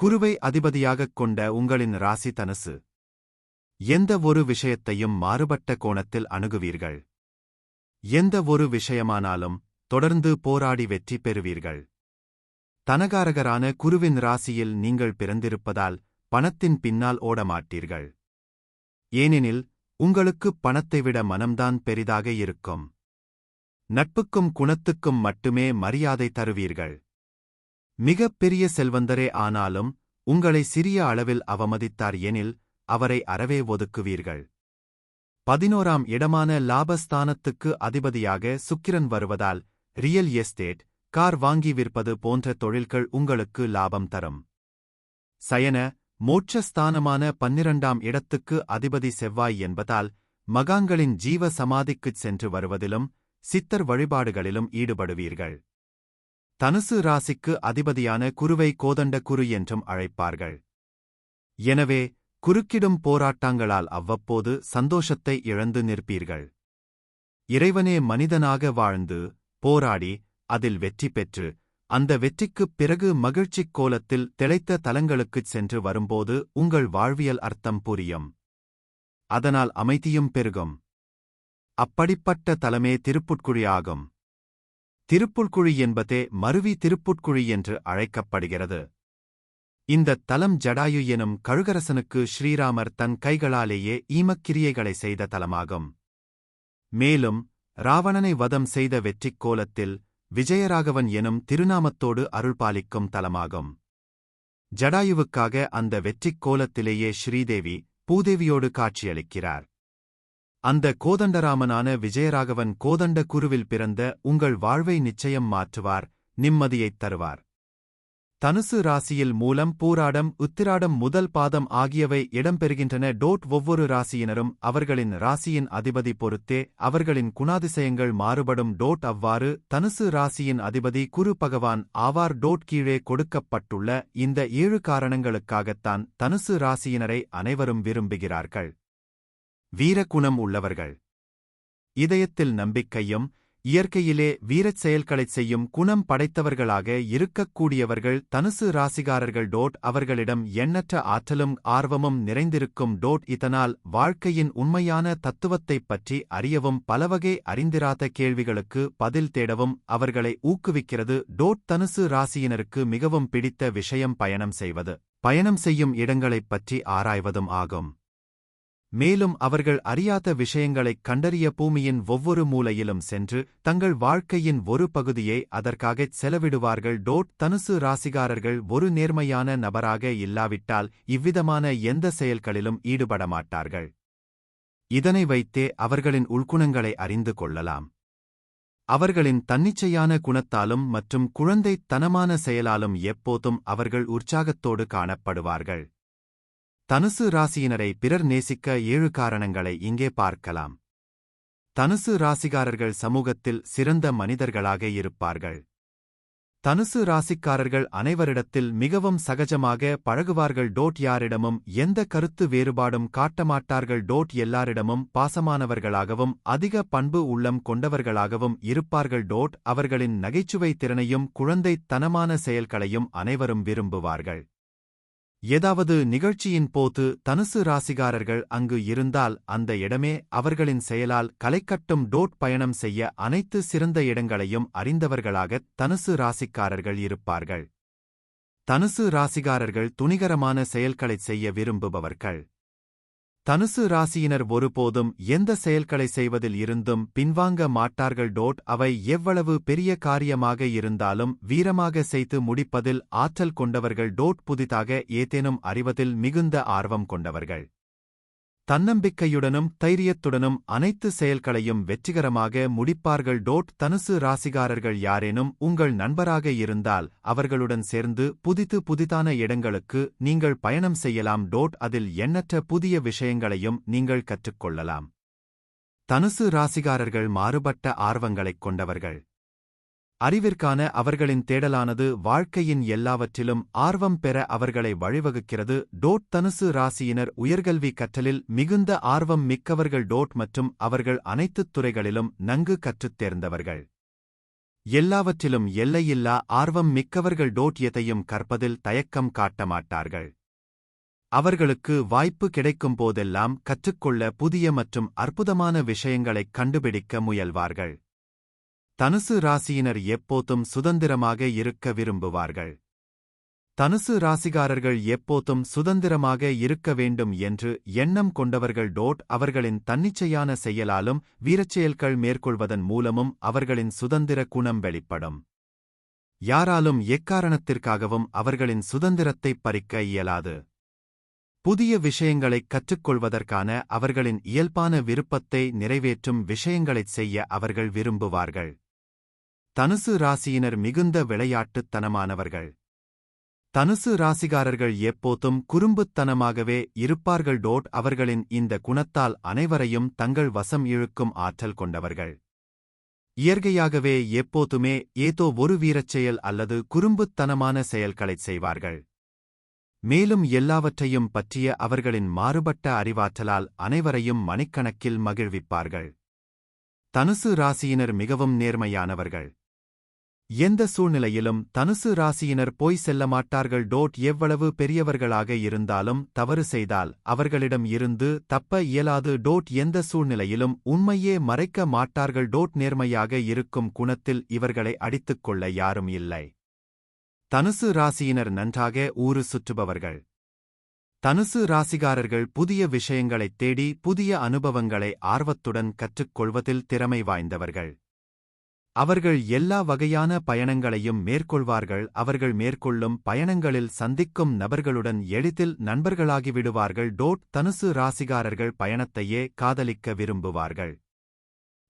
குருவை அதிபதியாகக் கொண்ட உங்களின் ராசி தனசு. எந்த ஒரு விஷயத்தையும் மாறுபட்ட கோணத்தில் அணுகுவீர்கள். எந்த ஒரு விஷயமானாலும் தொடர்ந்து போராடி வெற்றி பெறுவீர்கள். தனகாரகரான குருவின் ராசியில் நீங்கள் பிறந்திருப்பதால் பணத்தின் பின்னால் ஓடமாட்டீர்கள். ஏனெனில் உங்களுக்கு பணத்தை விட மனம்தான் பெரிதாக இருக்கும். நட்புக்கும் குணத்துக்கும் மட்டுமே மரியாதை தருவீர்கள். மிகப் பெரிய செல்வந்தரே ஆனாலும் உங்களை சிறிய அளவில் அவமதித்தார் எனில் அவரை அறவே ஒதுக்குவீர்கள். பதினோராம் இடமான லாபஸ்தானத்துக்கு அதிபதியாக சுக்கிரன் வருவதால் ரியல் எஸ்டேட் கார் வாங்கி விற்பது போன்ற தொழில்கள் உங்களுக்கு லாபம் தரும். சயன மோட்சஸ்தானமான பன்னிரண்டாம் இடத்துக்கு அதிபதி செவ்வாய் என்பதால் மகாங்களின் ஜீவ சமாதிக்குச் சென்று வருவதிலும் சித்தர் வழிபாடுகளிலும் ஈடுபடுவீர்கள். தனுசு ராசிக்கு அதிபதியான குருவை கோதண்ட குரு என்றும் அழைப்பார்கள். எனவே குறுக்கிடும் போராட்டங்களால் அவ்வப்போது சந்தோஷத்தை இழந்து நிற்பீர்கள். இறைவனே மனிதனாக வாழ்ந்து போராடி அதில் வெற்றி பெற்று அந்த வெற்றிக்குப் பிறகு மகிழ்ச்சிக் கோலத்தில் திளைத்த தலங்களுக்குச் சென்று வரும்போது உங்கள் வாழ்வியல் அர்த்தம் புரியும். அதனால் அமைதியும் பெருகும். அப்படிப்பட்ட தலமே திருப்புட்குழி ஆகும் திருப்புட்குழி என்பதே மருவி திருப்புட்குழி என்று அழைக்கப்படுகிறது. இந்தத் தலம் ஜடாயு எனும் கழுகரசனுக்கு ஸ்ரீராமர் தன் கைகளாலேயே ஈமக்கிரியைகளை செய்த தலமாகும். மேலும் ராவணனை வதம் செய்த வெற்றிக் கோலத்தில் விஜயராகவன் எனும் திருநாமத்தோடு அருள்பாலிக்கும் தலமாகும். ஜடாயுவுக்காக அந்த வெற்றிக் கோலத்திலேயே ஸ்ரீதேவி பூதேவியோடு காட்சியளிக்கிறார். அந்த கோதண்டராமனான விஜயராகவன் கோதண்ட குருவில் பிறந்த உங்கள் வாழ்வை நிச்சயம் மாற்றுவார் நிம்மதியைத் தருவார். தனுசு ராசியில் மூலம் பூராடம் உத்திராடம் முதல் பாதம் ஆகியவை இடம்பெறுகின்றன. டோட் ஒவ்வொரு ராசியினரும் அவர்களின் ராசியின் அதிபதி பொறுத்தே அவர்களின் குணாதிசயங்கள் மாறுபடும். டோட் அவ்வாறு தனுசு ராசியின் அதிபதி குரு பகவான் ஆவார். டோட் கீழே கொடுக்கப்பட்டுள்ள இந்த ஏழு காரணங்களுக்காகத்தான் தனுசு ராசியினரை அனைவரும் விரும்புகிறார்கள். வீரகுணம் உள்ளவர்கள். இதயத்தில் நம்பிக்கையும் இயற்கையிலே வீரச் செயல்களைச் செய்யும் குணம் படைத்தவர்களாக இருக்கக்கூடியவர்கள் தனுசு ராசிகாரர்கள் டோட் அவர்களிடம் எண்ணற்ற ஆற்றலும் ஆர்வமும் நிறைந்திருக்கும் டோட் இதனால் வாழ்க்கையின் உண்மையான தத்துவத்தைப் பற்றி அறியவும் பலவகை அறிந்திராத கேள்விகளுக்கு பதில் தேடவும் அவர்களை ஊக்குவிக்கிறது. டோட் தனுசு ராசியினருக்கு மிகவும் பிடித்த விஷயம் பயணம் செய்வது. பயணம் செய்யும் இடங்களைப் பற்றி ஆராய்வதும் ஆகும். மேலும் அவர்கள் அறியாத விஷயங்களைக் கண்டறிய பூமியின் ஒவ்வொரு மூலையிலும் சென்று தங்கள் வாழ்க்கையின் ஒரு பகுதியை அதற்காகச் செலவிடுவார்கள். டோட் தனுசு ராசிகாரர்கள் ஒரு நேர்மையான நபராக இல்லாவிட்டால் இவ்விதமான எந்த செயல்களிலும் ஈடுபட மாட்டார்கள். இதனை வைத்தே அவர்களின் உள்குணங்களை அறிந்து கொள்ளலாம். அவர்களின் தன்னிச்சையான குணத்தாலும் மற்றும் குழந்தைத்தனமான செயலாலும் எப்போதும் அவர்கள் உற்சாகத்தோடு காணப்படுவார்கள். தனுசு ராசியினரை பிறர் நேசிக்க ஏழு காரணங்களை இங்கே பார்க்கலாம். தனுசு ராசிகாரர்கள் சமூகத்தில் சிறந்த மனிதர்களாக இருப்பார்கள். தனுசு ராசிக்காரர்கள் அனைவரிடத்தில் மிகவும் சகஜமாக பழகுவார்கள். டோட் யாரிடமும் எந்த கருத்து வேறுபாடும் காட்டமாட்டார்கள். டோட் எல்லாரிடமும் பாசமானவர்களாகவும் அதிக பண்பு உள்ளம் கொண்டவர்களாகவும் இருப்பார்கள். டோட் அவர்களின் நகைச்சுவை திறனையும் குழந்தைத்தனமான செயல்களையும் அனைவரும் விரும்புவார்கள். ஏதாவது நிகழ்ச்சியின் போது தனுசு ராசிகாரர்கள் அங்கு இருந்தால் அந்த இடமே அவர்களின் செயலால் கலைக்கட்டும் டோட் பயணம் செய்ய அனைத்து சிறந்த இடங்களையும் அறிந்தவர்களாகத் தனுசு ராசிக்காரர்கள் இருப்பார்கள். தனுசு ராசிகாரர்கள் துணிகரமான செயல்களைச் செய்ய விரும்புபவர்கள். தனுசு ராசியினர் ஒருபோதும் எந்த செயல்களை செய்வதில் இருந்தும் பின்வாங்க மாட்டார்கள். டோட் அவை எவ்வளவு பெரிய காரியமாக இருந்தாலும் வீரமாக செய்து முடிப்பதில் ஆற்றல் கொண்டவர்கள். டோட் புதிதாக ஏதேனும் அறிவதில் மிகுந்த ஆர்வம் கொண்டவர்கள். தன்னம்பிக்கையுடனும் தைரியத்துடனும் அனைத்து செயல்களையும் வெற்றிகரமாக முடிப்பார்கள். டோட் தனுசு ராசிகாரர்கள் யாரேனும் உங்கள் நண்பராக இருந்தால் அவர்களுடன் சேர்ந்து புதித்து புதிதான இடங்களுக்கு நீங்கள் பயணம் செய்யலாம். டோட் அதில் எண்ணற்ற புதிய விஷயங்களையும் நீங்கள் கற்றுக்கொள்ளலாம். தனுசு ராசிகாரர்கள் மாறுபட்ட ஆர்வங்களைக் கொண்டவர்கள். அறிவிற்கான அவர்களின் தேடலானது வாழ்க்கையின் எல்லாவற்றிலும் ஆர்வம் பெற அவர்களை வழிவகுக்கிறது. டோட் தனுசு ராசியினர் உயர்கல்வி கற்றலில் மிகுந்த ஆர்வம் மிக்கவர்கள். டோட் மற்றும் அவர்கள் அனைத்துத் துறைகளிலும் நன்கு கற்றுத் தேர்ந்தவர்கள். எல்லாவற்றிலும் எல்லையில்லா ஆர்வம் மிக்கவர்கள். டோட் எதையும் கற்பதில் தயக்கம் காட்டமாட்டார்கள் அவர்களுக்கு வாய்ப்பு கிடைக்கும் போதெல்லாம் கற்றுக்கொள்ள புதிய மற்றும் அற்புதமான விஷயங்களைக் கண்டுபிடிக்க முயல்வார்கள். தனுசு ராசியினர் எப்போதும் சுதந்திரமாக இருக்க விரும்புவார்கள். தனுசு ராசிகாரர்கள் எப்போதும் சுதந்திரமாக இருக்க வேண்டும் என்று எண்ணம் கொண்டவர்கள் டோட் அவர்களின் தன்னிச்சையான செயலாலும் வீரச்செயல்கள் மேற்கொள்வதன் மூலமும் அவர்களின் சுதந்திர குணம் வெளிப்படும். யாராலும் எக்காரணத்திற்காகவும் அவர்களின் சுதந்திரத்தைப் பறிக்க இயலாது. புதிய விஷயங்களைக் கற்றுக்கொள்வதற்கான அவர்களின் இயல்பான விருப்பத்தை நிறைவேற்றும் விஷயங்களைச் செய்ய அவர்கள் விரும்புவார்கள். தனுசு ராசியினர் மிகுந்த விளையாட்டுத்தனமானவர்கள். தனுசு ராசிகாரர்கள் எப்போதும் குறும்புத்தனமாகவே இருப்பார்கள். டோட் அவர்களின் இந்த குணத்தால் அனைவரையும் தங்கள் வசம் இழுக்கும் ஆற்றல் கொண்டவர்கள். இயற்கையாகவே எப்போதுமே ஏதோ ஒரு வீரச்செயல் அல்லது குறும்புத்தனமான செயல்களைச் செய்வார்கள். மேலும் எல்லாவற்றையும் பற்றிய அவர்களின் மாறுபட்ட அறிவாற்றலால் அனைவரையும் மணிக்கணக்கில் மகிழ்விப்பார்கள். தனுசு ராசியினர் மிகவும் நேர்மையானவர்கள். எந்த சூழ்நிலையிலும் தனுசு ராசியினர் போய் செல்ல மாட்டார்கள். டோட் எவ்வளவு பெரியவர்களாக இருந்தாலும் தவறு செய்தால் அவர்களிடம் இருந்து தப்ப இயலாது. டோட் எந்த சூழ்நிலையிலும் உண்மையே மறைக்க மாட்டார்கள். டோட் நேர்மையாக இருக்கும் குணத்தில் இவர்களை அடித்துக் கொள்ள யாரும் இல்லை. தனுசு ராசியினர் நன்றாக ஊறு சுற்றுபவர்கள். தனுசு ராசிகாரர்கள் புதிய விஷயங்களைத் தேடி புதிய அனுபவங்களை ஆர்வத்துடன் கற்றுக்கொள்வதில் திறமை வாய்ந்தவர்கள். அவர்கள் எல்லா வகையான பயணங்களையும் மேற்கொள்வார்கள். அவர்கள் மேற்கொள்ளும் பயணங்களில் சந்திக்கும் நபர்களுடன் எளிதில் நண்பர்களாகிவிடுவார்கள். டோட் தனுசு ராசிகாரர்கள் பயணத்தையே காதலிக்க விரும்புவார்கள்.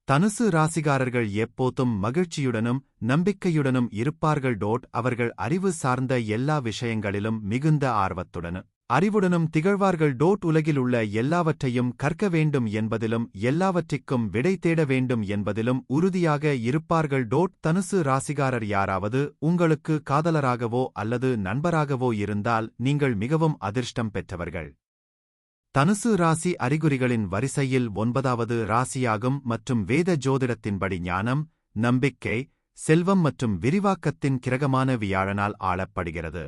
தனுசு ராசிகாரர்கள் எப்போதும் மகிழ்ச்சியுடனும் நம்பிக்கையுடனும் இருப்பார்கள். டோட் அவர்கள் அறிவு சார்ந்த எல்லா விஷயங்களிலும் மிகுந்த ஆர்வத்துடன் அறிவுடனும் திகழ்வார்கள். டோட் உலகில் உள்ள எல்லாவற்றையும் கற்க வேண்டும் என்பதிலும் எல்லாவற்றிற்கும் விடை தேட வேண்டும் என்பதிலும் உறுதியாக இருப்பார்கள். டோட் தனுசு ராசிகாரர் யாராவது உங்களுக்கு காதலராகவோ அல்லது நண்பராகவோ இருந்தால் நீங்கள் மிகவும் அதிர்ஷ்டம் பெற்றவர்கள். தனுசு ராசி அறிகுறிகளின் வரிசையில் ஒன்பதாவது ராசியாகும் மற்றும் வேத ஜோதிடத்தின்படி ஞானம் நம்பிக்கை செல்வம் மற்றும் விரிவாக்கத்தின் கிரகமான வியாழனால் ஆளப்படுகிறது.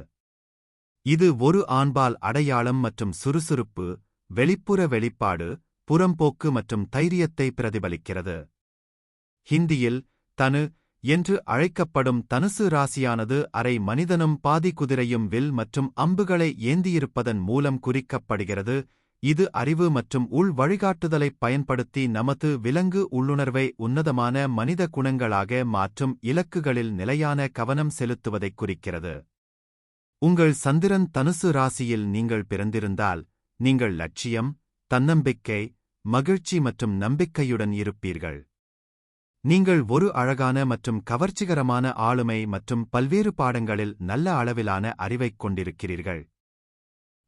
இது ஒரு ஆண்பால் அடையாளம் மற்றும் சுறுசுறுப்பு வெளிப்புற வெளிப்பாடு புறம்போக்கு மற்றும் தைரியத்தை பிரதிபலிக்கிறது. ஹிந்தியில் தனு என்று அழைக்கப்படும் தனுசு ராசியானது அரை மனிதனும் பாதி குதிரையும் வில் மற்றும் அம்புகளை ஏந்தியிருப்பதன் மூலம் குறிக்கப்படுகிறது. இது அறிவு மற்றும் உள் வழிகாட்டுதலைப் பயன்படுத்தி நமது விலங்கு உள்ளுணர்வை உன்னதமான மனித குணங்களாக மாற்றும் இலக்குகளில் நிலையான கவனம் செலுத்துவதைக் குறிக்கிறது. உங்கள் சந்திரன் தனுசு ராசியில் நீங்கள் பிறந்திருந்தால் நீங்கள் லட்சியம் தன்னம்பிக்கை மகிழ்ச்சி மற்றும் நம்பிக்கையுடன் இருப்பீர்கள். நீங்கள் ஒரு அழகான மற்றும் கவர்ச்சிகரமான ஆளுமை மற்றும் பல்வேறு பாடங்களில் நல்ல அளவிலான அறிவைக் கொண்டிருக்கிறீர்கள்.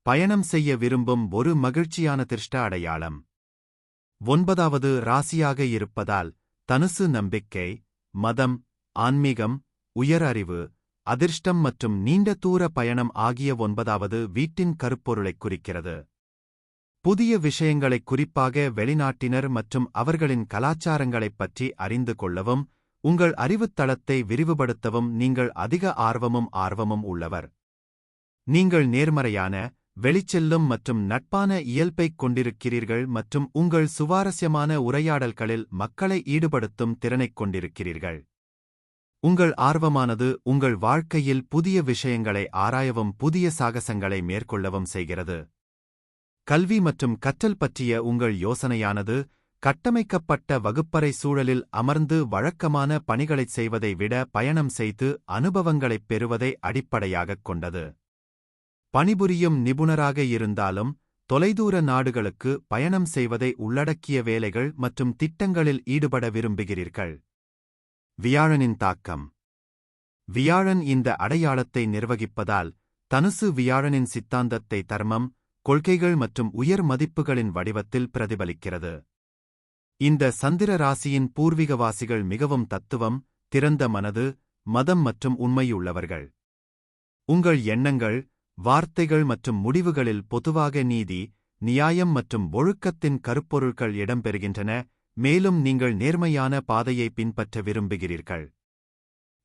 பயணம் செய்ய விரும்பும் ஒரு மகிழ்ச்சியான திருஷ்ட அடையாளம். ஒன்பதாவது ராசியாக இருப்பதால் தனுசு நம்பிக்கை மதம் ஆன்மீகம் உயர் அறிவு அதிர்ஷ்டம் மற்றும் நீண்ட தூர பயணம் ஆகிய ஒன்பதாவது வீட்டின் கருப்பொருளைக் குறிக்கிறது. புதிய விஷயங்களைக் குறிப்பாக வெளிநாட்டினர் மற்றும் அவர்களின் கலாச்சாரங்களைப் பற்றி அறிந்து கொள்ளவும் உங்கள் அறிவுத்தளத்தை விரிவுபடுத்தவும் நீங்கள் அதிக ஆர்வமும் ஆர்வமும் உள்ளவர். நீங்கள் நேர்மறையான வெளிச்செல்லும் மற்றும் நட்பான இயல்பைக் கொண்டிருக்கிறீர்கள் மற்றும் உங்கள் சுவாரஸ்யமான உரையாடல்களில் மக்களை ஈடுபடுத்தும் திறனைக் கொண்டிருக்கிறீர்கள். உங்கள் ஆர்வமானது உங்கள் வாழ்க்கையில் புதிய விஷயங்களை ஆராயவும் புதிய சாகசங்களை மேற்கொள்ளவும் செய்கிறது. கல்வி மற்றும் கற்றல் பற்றிய உங்கள் யோசனையானது கட்டமைக்கப்பட்ட வகுப்பறை சூழலில் அமர்ந்து வழக்கமான பணிகளைச் செய்வதை விட பயணம் செய்து அனுபவங்களைப் பெறுவதை அடிப்படையாகக் கொண்டது. பணிபுரியும் நிபுணராக இருந்தாலும் தொலைதூர நாடுகளுக்கு பயணம் செய்வதை உள்ளடக்கிய வேலைகள் மற்றும் திட்டங்களில் ஈடுபட விரும்புகிறீர்கள். வியாழனின் தாக்கம். வியாழன் இந்த அடையாளத்தை நிர்வகிப்பதால் தனுசு வியாழனின் சித்தாந்தத்தை தர்மம் கொள்கைகள் மற்றும் உயர் மதிப்புகளின் வடிவத்தில் பிரதிபலிக்கிறது. இந்த சந்திர ராசியின் பூர்வீகவாசிகள் மிகவும் தத்துவம் திறந்த மனது மதம் மற்றும் உண்மையுள்ளவர்கள். உங்கள் எண்ணங்கள் வார்த்தைகள் மற்றும் முடிவுகளில் பொதுவாக நீதி நியாயம் மற்றும் ஒழுக்கத்தின் கருப்பொருட்கள் இடம்பெறுகின்றன மேலும் நீங்கள் நேர்மையான பாதையை பின்பற்ற விரும்புகிறீர்கள்.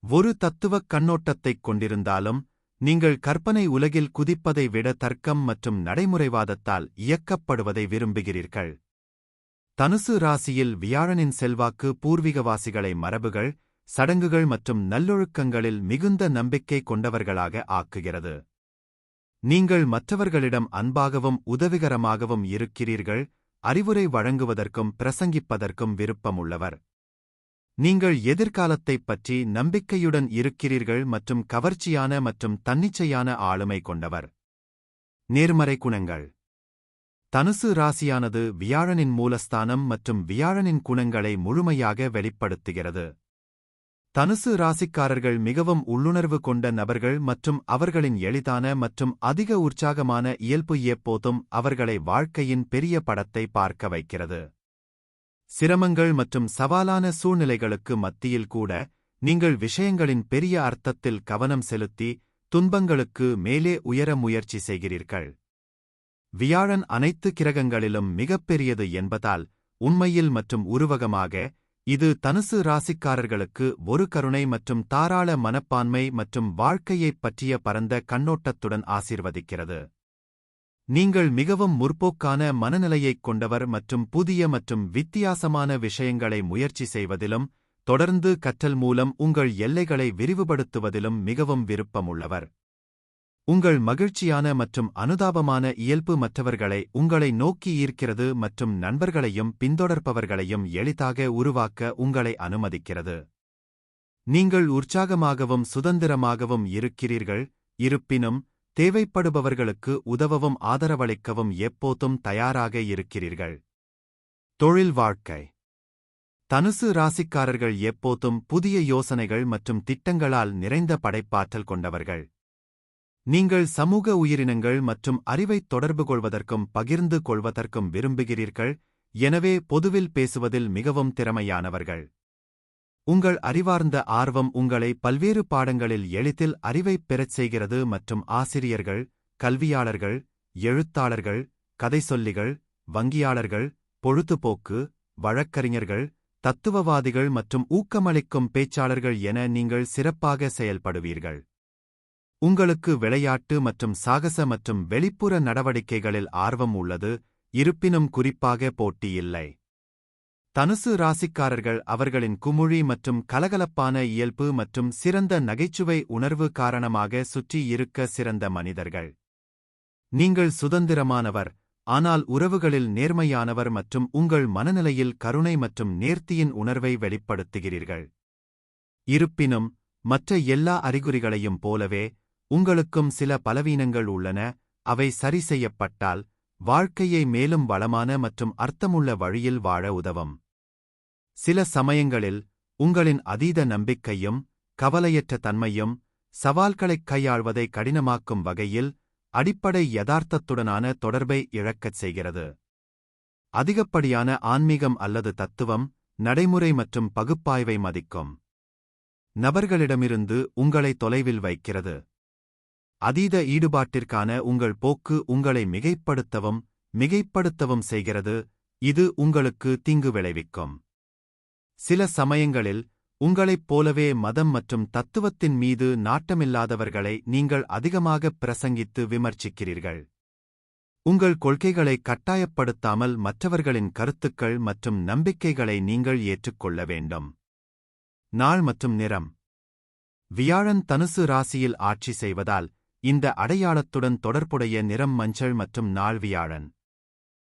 ஒரு தத்துவக் கண்ணோட்டத்தைக் கொண்டிருந்தாலும் நீங்கள் கற்பனை உலகில் குதிப்பதை விட தர்க்கம் மற்றும் நடைமுறைவாதத்தால் இயக்கப்படுவதை விரும்புகிறீர்கள். தனுசு ராசியில் வியாழனின் செல்வாக்கு பூர்வீகவாசிகளை மரபுகள் சடங்குகள் மற்றும் நல்லொழுக்கங்களில் மிகுந்த நம்பிக்கை கொண்டவர்களாக ஆக்குகிறது. நீங்கள் மற்றவர்களிடம் அன்பாகவும் உதவிகரமாகவும் இருக்கிறீர்கள் அறிவுரை வழங்குவதற்கும் பிரசங்கிப்பதற்கும் விருப்பமுள்ளவர். நீங்கள் எதிர்காலத்தைப் பற்றி நம்பிக்கையுடன் இருக்கிறீர்கள் மற்றும் கவர்ச்சியான மற்றும் தன்னிச்சையான ஆளுமை கொண்டவர். நேர்மறை குணங்கள். தனுசு ராசியானது வியாழனின் மூலஸ்தானம் மற்றும் வியாழனின் குணங்களை முழுமையாக வெளிப்படுத்துகிறது. தனுசு ராசிக்காரர்கள் மிகவும் உள்ளுணர்வு கொண்ட நபர்கள் மற்றும் அவர்களின் எளிதான மற்றும் அதிக உற்சாகமான இயல்பு எப்போதும் அவர்களை வாழ்க்கையின் பெரிய படத்தை பார்க்க வைக்கிறது. சிரமங்கள் மற்றும் சவாலான சூழ்நிலைகளுக்கு மத்தியில் கூட நீங்கள் விஷயங்களின் பெரிய அர்த்தத்தில் கவனம் செலுத்தி துன்பங்களுக்கு மேலே உயர முயற்சி செய்கிறீர்கள். வியாழன் அனைத்து கிரகங்களிலும் மிகப்பெரியது என்பதால் உண்மையில் மற்றும் உருவகமாக இது தனுசு ராசிக்காரர்களுக்கு ஒரு கருணை மற்றும் தாராள மனப்பான்மை மற்றும் வாழ்க்கையைப் பற்றிய பரந்த கண்ணோட்டத்துடன் ஆசீர்வதிக்கிறது. நீங்கள் மிகவும் முற்போக்கான மனநிலையைக் கொண்டவர் மற்றும் புதிய மற்றும் வித்தியாசமான விஷயங்களை முயற்சி செய்வதிலும் தொடர்ந்து கற்றல் மூலம் உங்கள் எல்லைகளை விரிவுபடுத்துவதிலும் மிகவும் விருப்பமுள்ளவர். உங்கள் மகிழ்ச்சியான மற்றும் அனுதாபமான இயல்பு மற்றவர்களை உங்களை நோக்கி ஈர்க்கிறது மற்றும் நண்பர்களையும் பின்தொடர்பவர்களையும் எளிதாக உருவாக்க உங்களை அனுமதிக்கிறது. நீங்கள் உற்சாகமாகவும் சுதந்திரமாகவும் இருக்கிறீர்கள் இருப்பினும் தேவைப்படுபவர்களுக்கு உதவவும் ஆதரவளிக்கவும் எப்போதும் தயாராக இருக்கிறீர்கள். தொழில் வாழ்க்கை. தனுசு ராசிக்காரர்கள் எப்போதும் புதிய யோசனைகள் மற்றும் திட்டங்களால் நிறைந்த படைப்பாற்றல் கொண்டவர்கள். நீங்கள் சமூக உயிரினங்கள் மற்றும் அறிவைத் தொடர்பு கொள்வதற்கும் பகிர்ந்து கொள்வதற்கும் விரும்புகிறீர்கள் எனவே பொதுவில் பேசுவதில் மிகவும் திறமையானவர்கள். உங்கள் அறிவார்ந்த ஆர்வம் உங்களை பல்வேறு பாடங்களில் எளிதில் அறிவைப் பெறச் செய்கிறது மற்றும் ஆசிரியர்கள் கல்வியாளர்கள் எழுத்தாளர்கள் கதை சொல்லிகள் வங்கியாளர்கள் பொழுதுபோக்கு வழக்கறிஞர்கள் தத்துவவாதிகள் மற்றும் ஊக்கமளிக்கும் பேச்சாளர்கள் என நீங்கள் சிறப்பாக செயல்படுவீர்கள். உங்களுக்கு விளையாட்டு மற்றும் சாகச மற்றும் வெளிப்புற நடவடிக்கைகளில் ஆர்வம் உள்ளது இருப்பினும் குறிப்பாக போட்டி இல்லை. தனுசு ராசிக்காரர்கள் அவர்களின் குமுழி மற்றும் கலகலப்பான இயல்பு மற்றும் சிறந்த நகைச்சுவை உணர்வு காரணமாக சுற்றி இருக்க சிறந்த மனிதர்கள். நீங்கள் சுதந்திரமானவர் ஆனால் உறவுகளில் நேர்மையானவர் மற்றும் உங்கள் மனநிலையில் கருணை மற்றும் நேர்த்தியின் உணர்வை வெளிப்படுத்துகிறீர்கள். இருப்பினும் மற்ற எல்லா அறிகுறிகளையும் போலவே உங்களுக்கும் சில பலவீனங்கள் உள்ளன அவை சரி செய்யப்பட்டால் வாழ்க்கையை மேலும் வளமான மற்றும் அர்த்தமுள்ள வழியில் வாழ உதவும். சில சமயங்களில் உங்களின் அதீத நம்பிக்கையும் கவலையற்ற தன்மையும் சவால்களைக் கையாள்வதை கடினமாக்கும் வகையில் அடிப்படை யதார்த்தத்துடனான தொடர்பை இழக்கச் செய்கிறது. அதிகப்படியான ஆன்மீகம் அல்லது தத்துவம் நடைமுறை மற்றும் பகுப்பாய்வை மதிக்கும். நபர்களிடமிருந்து உங்களை தொலைவில் வைக்கிறது. அதீத ஈடுபாட்டிற்கான உங்கள் போக்கு உங்களை மிகைப்படுத்தவும் மிகைப்படுத்தவும் செய்கிறது. இது உங்களுக்கு தீங்கு விளைவிக்கும். சில சமயங்களில் உங்களைப் போலவே மதம் மற்றும் தத்துவத்தின் மீது நாட்டமில்லாதவர்களை நீங்கள் அதிகமாக பிரசங்கித்து விமர்சிக்கிறீர்கள். உங்கள் கொள்கைகளை கட்டாயப்படுத்தாமல் மற்றவர்களின் கருத்துக்கள் மற்றும் நம்பிக்கைகளை நீங்கள் ஏற்றுக்கொள்ள வேண்டும். நாள் மற்றும் நிறம். வியாழன் தனுசு ராசியில் ஆட்சி செய்வதால் இந்த அடையாளத்துடன் தொடர்புடைய நிறம் மஞ்சள் மற்றும் நாள் வியாழன்